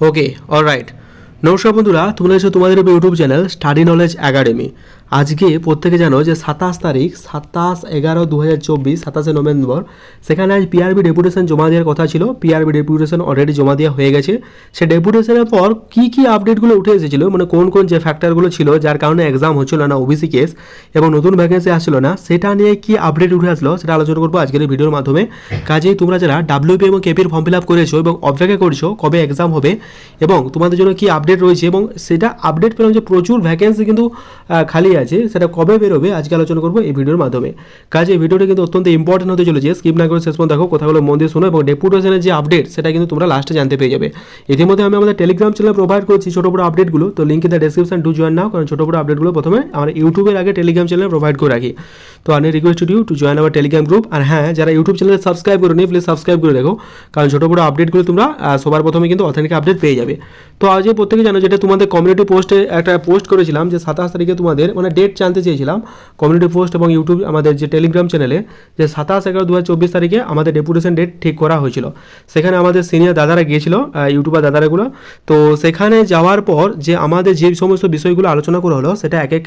Okay alright নমস্কার বন্ধুরা তোমরা এসো তোমাদের YouTube channel Study Knowledge Academy আজকে প্রত্যেকে জানো যে সাতাশ তারিখ, সাতাশ এগারো দু হাজার চব্বিশ, সাতাশে নভেম্বর, সেখানে আজ পিআরবি ডেপুটেশন জমা দেওয়ার কথা ছিল। পিআরবি ডেপুটেশন অলরেডি জমা দেওয়া হয়ে গেছে। সে ডেপুটেশনের পর কী কী আপডেটগুলো উঠে এসেছিল? মানে কোন কোন যে ফ্যাক্টরগুলো ছিল, যার কারণে এক্সাম হচ্ছিল না ওবিসি কেস এবং নতুন ভ্যাকেন্সি আসছিল না, সেটা নিয়ে কি আপডেট উঠে আসলো সেটা আলোচনা করব আজকের ভিডিওর মাধ্যমে। কাজেই তোমরা যারা ডাব্লিউপি এবং কেপির ফর্ম ফিল আপ করেছ এবং অপেক্ষা করছ কবে এক্সাম হবে এবং তোমাদের জন্য কি আপডেট রয়েছে এবং সেটা আপডেট পেলাম যে প্রচুর ভ্যাকেন্সি কিন্তু খালি আছে। সেটা কবে বেরোবে আজকে আলোচনা করব এই ভিডিওর মাধ্যমে। কাজে এই ভিডিওটা কিন্তু অত্যন্ত ইম্পর্টেন্ট হতে চলেছে। স্কিপ না করে শেষ পর্যন্ত দেখো, কথাগুলো মন দিয়ে শোনো এবং ডেপুটেশনের যে আপডেট সেটা কিন্তু তোমরা লাস্টে জানতে পেয়ে যাবে। ইতিমধ্যে আমি আমাদের টেলিগ্রাম চ্যানেল প্রোভাইড করছি ছোটো বড় আপডেটগুলো তো link in the description to join now কারণ ছোটো বড়ো আপডেটগুলো প্রথমে আমরা ইউটিউবের আগে টেলিগ্রাম চ্যানেলে প্রোভাইড করে রাখি। তো আমি request you to join our Telegram group আর হ্যাঁ যারা ইউটিউব চ্যানেলে সাবস্ক্রাইব করে নিই প্লিজ সাবস্ক্রাইব করে দেখো কারণ ছোটো বড়ো আপডেটগুলো তোমরা সবার প্রথমে কিন্তু অথেন্টিক আপডেট পেয়ে যাবে। তো আজ প্রত্যেকে জানো যেটা তোমাদের কমিউনিটি পোস্টে একটা পোস্ট করেছিলাম, যে সাতাশ তারিখে তোমাদের মানে ডেট জানতে চেয়েছিলাম। কমিউনিটি পোস্ট এবং ইউটিউব আমাদের যে টেলিগ্রাম চ্যানেলে যে সাতাশ এগারো দু তারিখে আমাদের ডেপুটেশন ডেট ঠিক করা হয়েছিল। সেখানে আমাদের সিনিয়র দাদারা গিয়েছিল ইউটিউবার দাদারাগুলো তো সেখানে যাওয়ার পর যে আমাদের যে সমস্ত বিষয়গুলো আলোচনা করা হলো, সেটা এক এক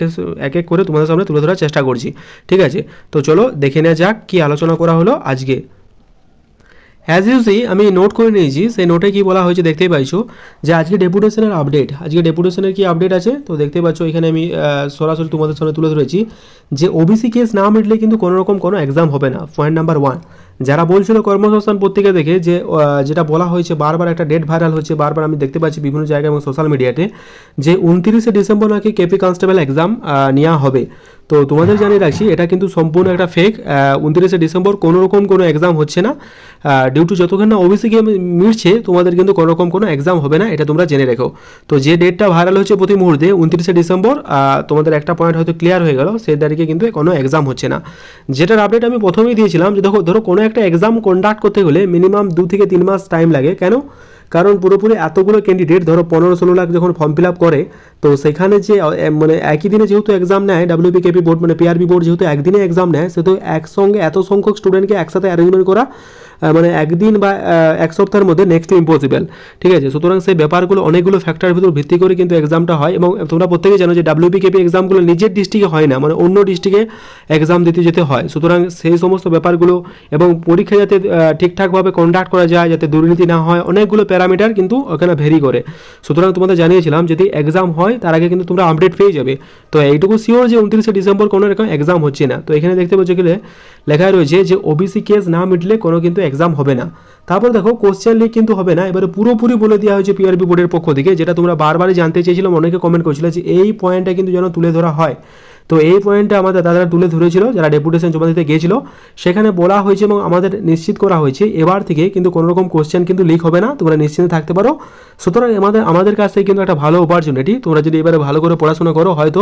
এক এক করে তোমাদের সামনে তুলে ধরার চেষ্টা করছি। ঠিক আছে? তো চলো দেখে নেওয়া যাক কি আলোচনা করা হলো আজকে। অ্যাজ ইউজি আমি নোট করে নিয়েছি, সেই নোটে কি বলা হয়েছে দেখতেই পাইছো যে আজকে ডেপুটেশনের আপডেট আজকে ডেপুটেশনের কি আপডেট আছে? তো দেখতে পাচ্ছ, এখানে আমি সরাসরি তোমাদের সামনে তুলে ধরেছি যে ওবিসি কেস না মিটলে কিন্তু কোনো রকম কোনো এক্সাম হবে না। পয়েন্ট নাম্বার ওয়ান যারা বলছিল কর্মসংস্থান পত্রিকা দেখে যে যেটা বলা হয়েছে বারবার একটা ডেট ভাইরাল হচ্ছে, বারবার আমি দেখতে পাচ্ছি বিভিন্ন জায়গায় এবং সোশ্যাল মিডিয়াতে যে উনত্রিশে ডিসেম্বর নাকি কেপি কনস্টেবল এক্সাম নেওয়া হবে। তো তোমাদের জানিয়ে রাখছি, এটা কিন্তু সম্পূর্ণ একটা ফেক উনত্রিশে ডিসেম্বর কোনো রকম কোনো এক্সাম হচ্ছে না। ডিউ টু যতক্ষণ না ওবিসি গিয়ে মিটছে তোমাদের কিন্তু কোনো রকম কোনো এক্সাম হবে না, এটা তোমরা জেনে রেখো। তো যে ডেটটা ভাইরাল হচ্ছে প্রতি মুহূর্তে, উনত্রিশে ডিসেম্বর তোমাদের একটা পয়েন্ট হয়তো ক্লিয়ার হয়ে গেল, সেই তারিখে কিন্তু কোনো এক্সাম হচ্ছে না। যেটার আপডেট আমি প্রথমেই দিয়েছিলাম যে দেখো, ধরো কোনো একটা এক্সাম কন্ডাক্ট করতে হলে মিনিমাম দু থেকে তিন মাস টাইম লাগে। কেন? কারণ পুরোপুরি এতগুলো ক্যান্ডিডেট ধরো পনেরো, ষোলো লাখ যখন ফর্ম ফিল আপ করে, তো সেখানে যে মানে একই দিনে যেহেতু এক্সাম নেয় ডাব্লিউপি কেপি বোর্ড মানে পিআরবি বোর্ড যেহেতু একদিনে এক্সাম নেয়, সেহেতু একসঙ্গে এত সংখ্যক স্টুডেন্টকে একসাথে অ্যারেঞ্জমেন্ট করা মানে একদিন বা এক সপ্তাহের মধ্যে নেক্সট ইম্পসিবল ঠিক আছে? সুতরাং সেই ব্যাপারগুলো অনেকগুলো ফ্যাক্টরের ভিতর ভিত্তি করে কিন্তু এক্সামটা হয় এবং তোমরা প্রত্যেকেই জানো যে ডাব্লিউপি কেপি এক্সামগুলো নিজের ডিস্ট্রিক্টে হয় না মানে অন্য ডিস্ট্রিক্টে এক্সাম দিতে যেতে হয়। সুতরাং সেই সমস্ত ব্যাপারগুলো এবং পরীক্ষা যাতে ঠিকঠাকভাবে কন্ডাক্ট করা যায়, যাতে দুর্নীতি না হয়, অনেকগুলো প্যারামিটার কিন্তু ওখানে ভেরি করে। সুতরাং তোমাদের জানিয়েছিলাম যদি এক্সাম হয়, তার আগে কিন্তু তোমরা আপডেট পেয়ে যাবে। তো এইটুকু শিওর যে উনত্রিশে ডিসেম্বর কোনো রকম এক্সাম হচ্ছে না। তো এখানে দেখতে পাচ্ছ গেলে লেখা রয়েছে যে ওবিসি কেস না মিটলে কোনো কিন্তু এক্সাম হবে না। তারপর দেখো কোশ্চেন লিক কিন্তু হবে না। এবারে পুরোপুরি বলে দেওয়া হয়েছে পিআরবি বোর্ডের পক্ষ থেকে, যেটা তোমরা বারবারই জানতে চেয়েছিলাম অনেকে কমেন্ট করেছিল যে এই পয়েন্টটা কিন্তু যেন তুলে ধরা হয়। তো এই পয়েন্টটা আমাদের দাদারা তুলে ধরেছিল, যারা ডেপুটেশন জমা দিতে গিয়েছিল, সেখানে বলা হয়েছে এবং আমাদের নিশ্চিত করা হয়েছে, এবার থেকে কিন্তু কোনো রকম কোশ্চেন কিন্তু লিক হবে না, তোমরা নিশ্চিন্তে থাকতে পারো। সুতরাং আমাদের আমাদের কাছ থেকে কিন্তু একটা ভালো অপরচুনিটি তোমরা যদি এবারে ভালো করে পড়াশোনা করো, হয়তো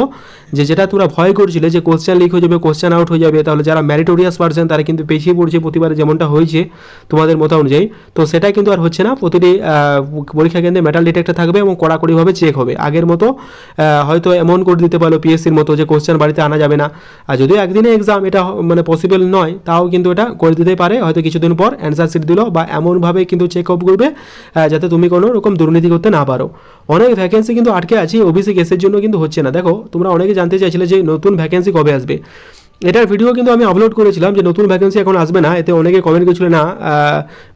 যে যেটা তোমরা ভয় করছিলে যে কোশ্চেন লিক হয়ে যাবে কোশ্চেন আউট হয়ে যাবে, তাহলে যারা ম্যারিটোরিয়াস পার্সন তারা কিন্তু পিছিয়ে পড়ছে প্রতিবারে যেমনটা হয়েছে তোমাদের মত অনুযায়ী। তো সেটা কিন্তু আর হচ্ছে না, প্রতিটি পরীক্ষা কেন্দ্রে মেটাল ডিটেক্টর থাকবে এবং কড়াকড়িভাবে চেক হবে। আগের মতো হয়তো এমন করে দিতে পারল পিএসসির মতো যে কোশ্চেন বাড়িতে আনা যাবে না। আর যদিও একদিনে এক্সাম এটা মানে পসিবল নয়, তাও কিন্তু এটা করে দিতে পারে। হয়তো কিছুদিন পর অ্যান্সার শিট দিল বা এমনভাবে কিন্তু চেক আপ করবে যাতে তুমি কোনো রকম দুর্নীতি করতে না পারো। অনেক ভ্যাকেন্সি কিন্তু আটকে আছে ওবিসি কেসের জন্য কিন্তু হচ্ছে না। দেখো, তোমরা অনেকে জানতে চাইছিলে যে নতুন ভ্যাকেন্সি কবে আসবে। এটার ভিডিও কিন্তু আমি আপলোড করেছিলাম যে নতুন ভ্যাকেন্সি এখন আসবে না, এতে অনেকে কমেন্ট করেছিল, না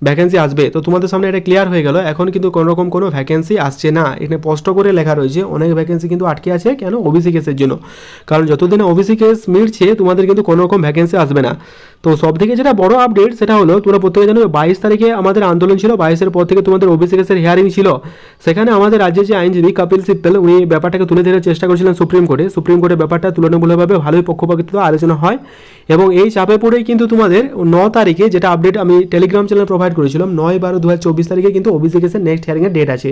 ভ্যাকেন্সি আসবে। তো তোমাদের সামনে এটা ক্লিয়ার হয়ে গেল, এখন কিন্তু কোনো রকম কোনো ভ্যাকেন্সি আসছে না। এখানে স্পষ্ট করে লেখা রয়েছে, অনেক ভ্যাকেন্সি কিন্তু আটকে আছে কেন? ওবিসি কেসের জন্য। কারণ যতদিন ওবিসি কেস মিটছে তোমাদের কিন্তু কোনো রকম ভ্যাকেন্সি আসবে না। তো সব থেকে যেটা বড় আপডেট সেটা হলো, তোমরা প্রত্যেকে জানো, বাইশ তারিখে আমাদের আন্দোলন ছিল, বাইশের পর থেকে তোমাদের ওবিসি কেসের হিয়ারিং ছিল। সেখানে আমাদের রাজ্যের যে আইনজীবী কপিল সিব্বল, উনি ব্যাপারটাকে তুলে ধরার চেষ্টা করেছিলেন সুপ্রিম কোর্টে। সুপ্রিম কোর্টে ব্যাপারটা তুলনামূলকভাবে ভালোই পক্ষপাতিত্ব, আলোচনা হয় এবং এই চাপে পড়েই কিন্তু তোমাদের ন তারিখে যেটা আপডেট আমি টেলিগ্রাম চ্যানেল প্রোভাইড করেছিলাম, নয় বারো দু হাজার চব্বিশ তারিখে কিন্তু ওবিসি কেসের নেক্সট হিয়ারিংয়ের ডেট আছে।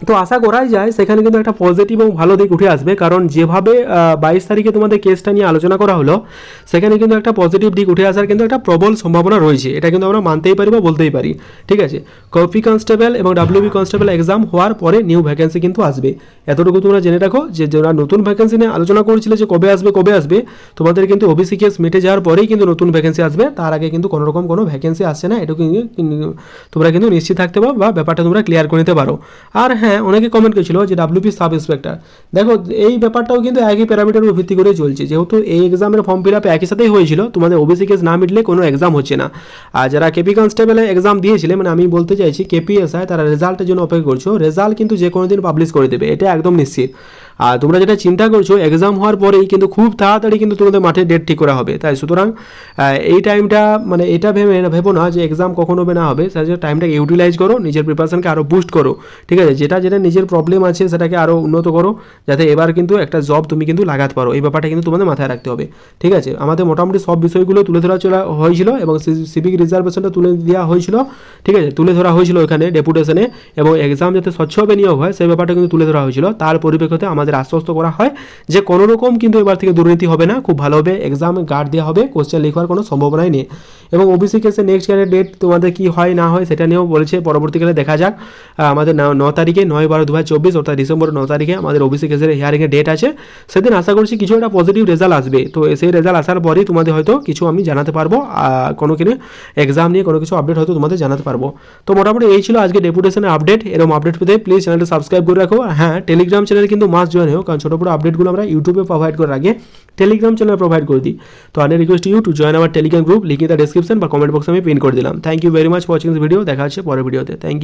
তো আশা করাই যায়, সেখানে কিন্তু একটা পজিটিভ এবং ভালো দিক উঠে আসবে। কারণ যেভাবে বাইশ তারিখে তোমাদের কেসটা নিয়ে আলোচনা করা হলো, সেখানে কিন্তু একটা পজিটিভ দিক উঠে আসার কিন্তু একটা প্রবল সম্ভাবনা রয়েছে। এটা কিন্তু আমরা মানতেই পারি বা বলতেই পারি। ঠিক আছে? কপি কনস্টেবল এবং ডাব্লিউবি কনস্টেবল এক্সাম হওয়ার পরে নিউ ভ্যাকেন্সি কিন্তু আসবে। এতটুকু তোমরা জেনে রাখো যে, যারা নতুন ভ্যাকেন্সি নিয়ে আলোচনা করেছিলে যে কবে আসবে কবে আসবে, তোমাদের কিন্তু ওবিসি কেস মিটে যাওয়ার পরেই কিন্তু নতুন ভ্যাকেন্সি আসবে। তার আগে কিন্তু কোনো রকম কোনো ভ্যাকেন্সি আসছে না। এটুকু তোমরা কিন্তু নিশ্চিত থাকতে পারো বা ব্যাপারটা তোমরা ক্লিয়ার করে নিতে পারো। আর হ্যাঁ অনেকে কমেন্ট করেছিল যে ডাব্লিউপি সাব ইন্সপেক্টর দেখো, এই ব্যাপারটাও কিন্তু একই প্যারামিটার উপর ভিত্তি করে চলছে। যেহেতু এই এক্সামের ফর্ম ফিল আপ একই সাথেই হয়েছিল, তোমাদের ওবিসি কেস না মিটলে কোনো এক্সাম হচ্ছে না। আর যারা কেপি কনস্টেবলে এক্সাম দিয়েছিলে মানে আমি বলতে চাইছি কেপিএসআই তারা রেজাল্টের জন্য অপেক্ষা করছ। রেজাল্ট কিন্তু যে কোনো দিন পাবলিশ করে দেবে, এটা একদম নিশ্চিত। আর তোমরা যেটা চিন্তা করছ এক্সাম হওয়ার পরেই কিন্তু খুব তাড়াতাড়ি কিন্তু তোমাদের মাঠে ডেট ঠিক করা হবে। তাই সুতরাং এই টাইমটা মানে এটা ভেবে ভেবো না যে এক্সাম কখন হবে না হবে। জন্য টাইমটাকে ইউটিলাইজ করো, নিজের প্রিপারেশনকে আরও বুস্ট করো। ঠিক আছে? যেটা যেটা নিজের প্রবলেম আছে, সেটাকে আরও উন্নত করো, যাতে এবার কিন্তু একটা জব তুমি কিন্তু লাগাতে পারো। এই ব্যাপারটা কিন্তু তোমাদের মাথায় রাখতে হবে। ঠিক আছে? আমাদের মোটামুটি সব বিষয়গুলো তুলে ধরা চলা হয়েছিল এবং সিভিক রিজার্ভেশনটা তুলে দেওয়া হয়েছিল। ঠিক আছে? তুলে ধরা হয়েছিল ওখানে ডেপুটেশনে এবং এক্সাম যাতে স্বচ্ছভাবে নিয়োগ হয়, সেই ব্যাপারটা কিন্তু তুলে ধরা হয়েছিল। তার পরিপ্রেক্ষিতে আমাদের আশ্বস্ত করা হয় যে কোনো রকম কিন্তু এবার থেকে দুর্নীতি হবে না, খুব ভালোভাবে এক্সাম গার্ড দেওয়া হবে কোশ্চেন লিখার কোনো সম্ভাবনাই নেই। এবং ওবিসি কেসে নেক্সট ইয়ারের ডেট তোমাদের কি হয়, না হয় সেটা নিয়েও বলেছে। পরবর্তীকালে দেখা যাক। আমাদের ন- তারিখে, নয় বারো দু হাজার চব্বিশ, অর্থাৎ ডিসেম্বর ন তারিখে আমাদের ওবিসি কেসের হিয়ারিংয়ের ডেট আছে। সেদিন আশা করছি কিছু একটা পজিটিভ রেজাল্ট আসবে। তো সেই রেজাল্ট আসার পরেই তোমাদের হয়তো কিছু আমি জানাতে পারব। কোনো কিনে এক্সাম নিয়ে কোনো কিছু আপডেট হয়তো তোমাদের জানাতে পারব। তো মোটামুটি এই ছিল আজকে ডেপুটেশনের আপডেট এরকম আপডেট পেতে প্লিজ চ্যানেলটা সাবস্ক্রাইব করে রাখো। হ্যাঁ টেলিগ্রাম চ্যানেল কিন্তু মাস্ট জয়েন হোক কারণ ছোটো বড়ো আপডেটগুলো আমরা ইউটিউবে প্রোভাইড করে আগে টেলিগ্রাম চ্যানেল প্রোভাইড করে দিই। তো আনে রিকোয়েস্ট ইউ টু জয়েন আমার Telegram group link in description বা কমেন্ট বক্সে আমি পিন করে দিলাম। Thank you very much watching this video দেখা হচ্ছে পরের ভিডিওতে থ্যাংক ইউ